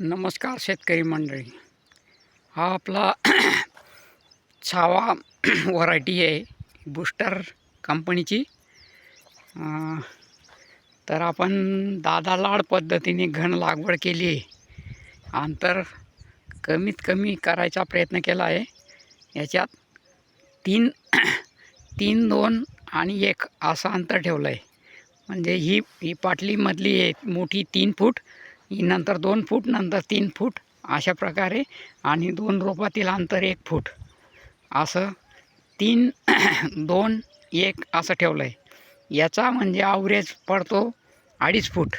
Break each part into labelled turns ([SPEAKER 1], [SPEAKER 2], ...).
[SPEAKER 1] नमस्कार शेतकरी मंडळी. हा आपला छावा व्हरायटी आहे बूस्टर कंपनीची. तर आपण दादा लाड पद्धतीने घन लागवड केली आहे. अंतर कमीत कमी करायचा प्रयत्न केला आहे. याच्यात तीन तीन दोन आणि एक असं अंतर ठेवलं आहे म्हणजे ही ही पाटलीमधली आहे मोठी तीन फूट. नंतर दोन फूट नंतर तीन फूट अशा प्रकारे आणि दोन रोपातील अंतर एक फूट. असं तीन दोन एक असं ठेवलं आहे याचा म्हणजे आवरेज पडतो अडीच फूट.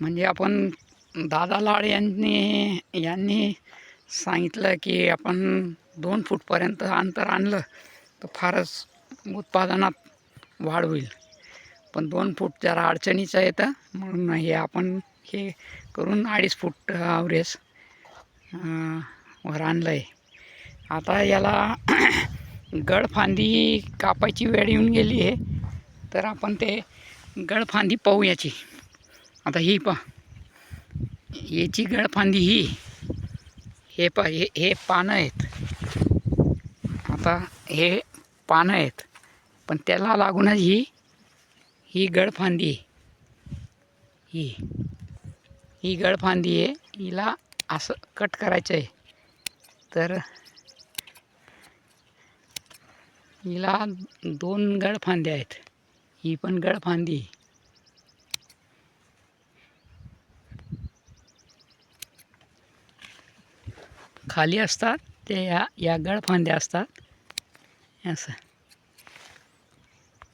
[SPEAKER 1] म्हणजे आपण दादा लाड यांनी यांनी सांगितलं की आपण दोन फूटपर्यंत अंतर आणलं तर फारच उत्पादनात वाढ होईल. पण दोन फूट जरा अडचणीचं येतं म्हणून हे आपण हे करून अडीच फूट आवरेस वर आणलं आहे आता याला गडफांदी कापायची वेळ येऊन गेली आहे तर आपण ते गडफांदी पाहू याची. आता ही पा याची गडफांदी ही हे पा हे हे पानं आहेत. आता हे पानं आहेत पण त्याला लागूनच ही ही गडफांदी ही. ही गडफांदी आहे. हिला असं कट करायचं आहे. तर हिला दोन गडफांद्या आहेत. ही पण गडफांदी खाली असतात ते या या गडफांद्या असतात. असं.